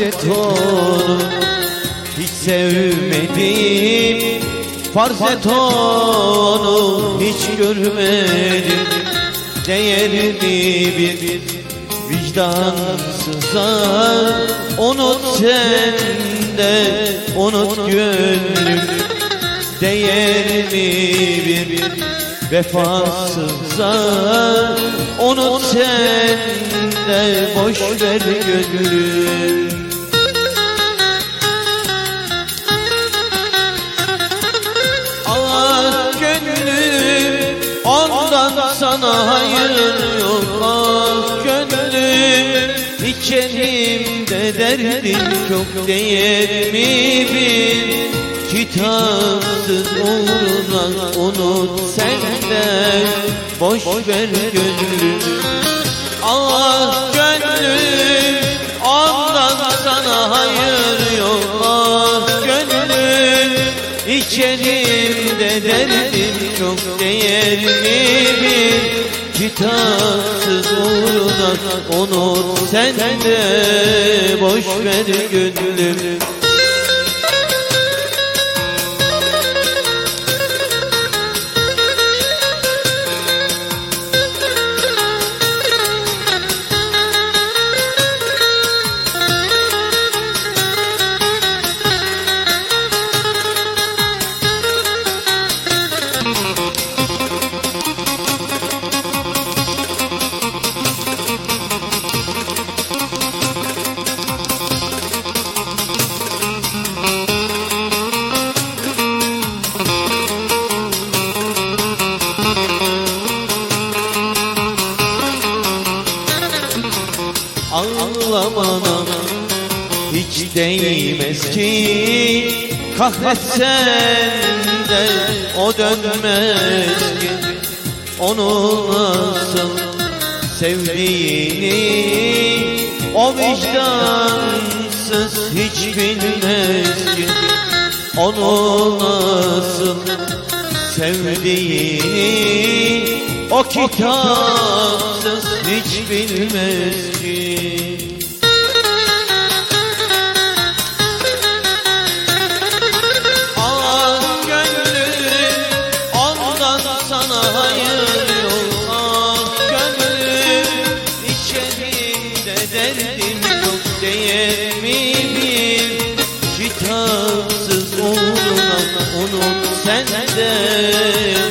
et onu Hiç sevmedim. Farz et onu hiç görmedim. Değerini bir vicdansıza Unut sen de unut gönlüm Değerini vefasıza Unut sen de boş ver gönlüm. Ah gönlüm ondan sana hayır yok. Ah gönlüm içerimde derdin çok değer mi bil Kitapsız uğruna unut sen de. Boş ver gönlüm Ah gönlüm ondan sana hayır yok. Ah gönlüm İçerimde derdim çok değerli bir Kitapsız uğruna unut sen de. Boş ver gönlüm Ağlamana hiç değmez ki Kahretsen de o dönmez ki. Onu nasıl sevdiğini O vicdansız hiç bilmez ki. Onu nasıl sevdiğini O kitapsız hiç bilmez ki sen de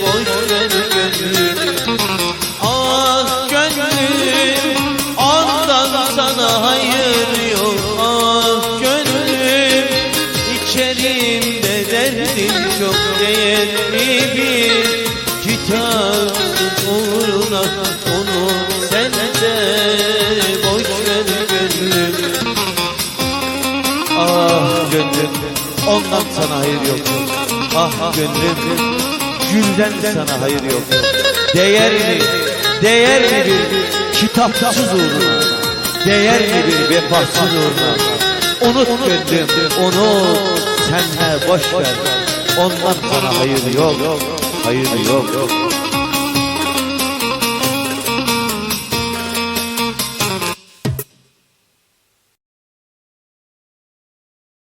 boş ver gönlüm Ah gönlüm ondan sana hayır yok. Ah gönlüm içerimde derdim çok değerli bir Kitapsız uğruna onu sen de boş ver gönlüm Ah gönlüm ondan sana hayır yok Ah gönlüm gülden sana hayır yok. Değer mi, değer mi? Bir kitapsız uğruna. Değer mi? Bir vefasız uğruna. Unut gönlüm, unut. Sen de boş ver. Ondan sana hayır yok, hayır yok